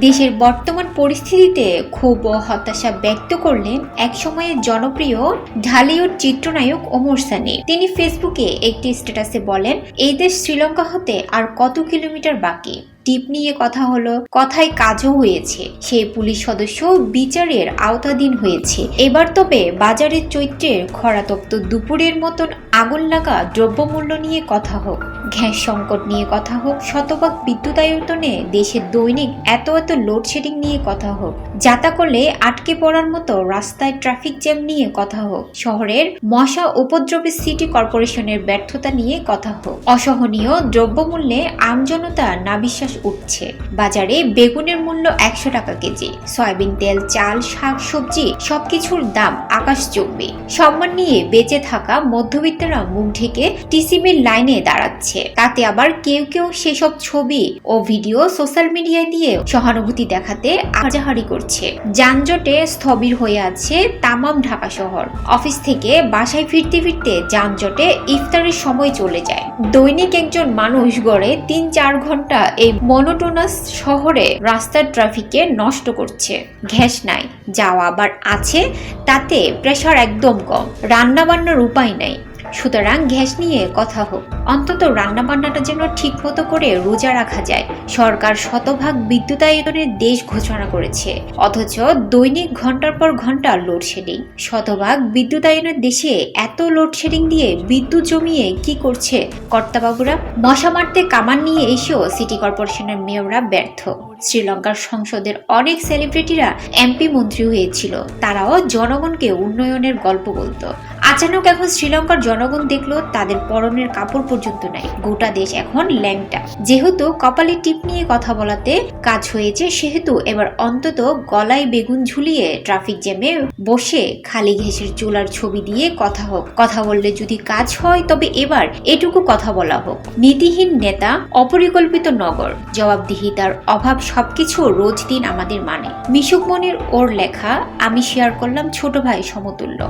দেশের বর্তমান পরিস্থিতিতে খুব হতাশা ব্যক্ত করলেন এক একসময়ের জনপ্রিয় ঢালিউড চিত্রনায়ক ওমর সানি। তিনি ফেসবুকে একটি স্ট্যাটাসে বলেন, এই দেশ শ্রীলঙ্কা হতে আর কত কিলোমিটার বাকি? টিপ নিয়ে কথা হলো। কথায় কাজও হয়েছে। সেই পুলিশ সদস্য বিচারের আওতাধীন হয়েছে। এবার তবে বাজারের চৈত্রের খরাতপ্ত দুপুরের মতন আগুন লাগা দ্রব্যমূল্য নিয়ে কথা হোক, গ্যাস সংকট নিয়ে কথা হোক, শতভাগ বিদ্যুতায়তনে দেশের দৈনিক এত এত লোডশেডিং নিয়ে কথা হোক, যাতা করলে আটকে পড়ার মতো রাস্তায় ট্রাফিক জ্যাম নিয়ে কথা হোক, শহরের মশা উপদ্রবে সিটি কর্পোরেশনের ব্যর্থতা নিয়ে কথা হোক। অসহনীয় দ্রব্যমূল্যে আমজনতা নাবিশ্বাস উঠছে। বাজারে বেগুনের মূল্য একশো টাকা কেজি, সয়াবিন তেল, চাল, শাক, সবজি, সবকিছুর দাম আকাশ চুম্বি। সম্মান নিয়ে বেঁচে থাকা মধ্যবিত্তরা মুখ ঢেকে টিসিবির লাইনে দাঁড়াচ্ছে। তাতে আবার কেউ কেউ সেসব ছবি ও ভিডিও সোশ্যাল মিডিয়ায় দিয়ে সহানুভূতি দেখাতে আজাহারি করছে। যানজটে স্থবির হয়ে আছে তামাম ঢাকা শহর। অফিস থেকে বাসায় ফিরতে ফিরতে যানজটে ইফতারের সময় চলে যায়। দৈনিক একজন মানুষ গড়ে তিন চার ঘণ্টা এই মনোটোনাস শহরে রাস্তার ট্রাফিকে নষ্ট করছে। ঘ্যাস নাই। যাওয়া আবার আছে, তাতে প্রেশার একদম কম। রান্নাবান্নার উপায় নাই। সুতরাং গ্যাস নিয়ে কথা হোক। অন্তত রান্নাবান্নাটা যেন ঠিক মতো করে রোজা রাখা যায়। সরকার শতভাগ বিদ্যুতায়তনের দেশ ঘোষণা করেছে। অথচ দৈনিক ঘণ্টার পর ঘণ্টা লোডশেডিং শতভাগ বিদ্যুতায়নের দেশে এত লোডশেডিং দিয়ে বিদ্যুৎ জমিয়ে কি করছে কর্তাবাবুরা? মশা মারতে কামান নিয়ে এসেও সিটি কর্পোরেশনের মেয়ররা ব্যর্থ। শ্রীলঙ্কার সংসদের অনেক সেলিব্রিটিরা এমপি মন্ত্রী হয়েছিল। তারাও জনগণকে উন্নয়নের গল্প বলতো। আচানক এখন শ্রীলঙ্কার জনগণ দেখল তাদের পরনের কাপড় পর্যন্ত নাই। গোটা দেশ এখন ল্যাংটা। যেহেতু কপালে টিপ নিয়ে কথা বলাতে কাজ হয়েছে, সেহেতু এবার অন্তত গলায় বেগুন ঝুলিয়ে ট্রাফিক জ্যামে বসে খালি ঘেঁষের চুলার ছবি দিয়ে কথা হোক কথা বললে যদি কাজ হয়, তবে এবার এটুকু কথা বলা হোক। নীতিহীন নেতা, অপরিকল্পিত নগর জবাবদিহিতার অভাব সবকিছু রোজ দিন আমাদের মানে। মিশুক মনির ওর লেখা, আমি শেয়ার করলাম ছোট ভাই সমতুল্য।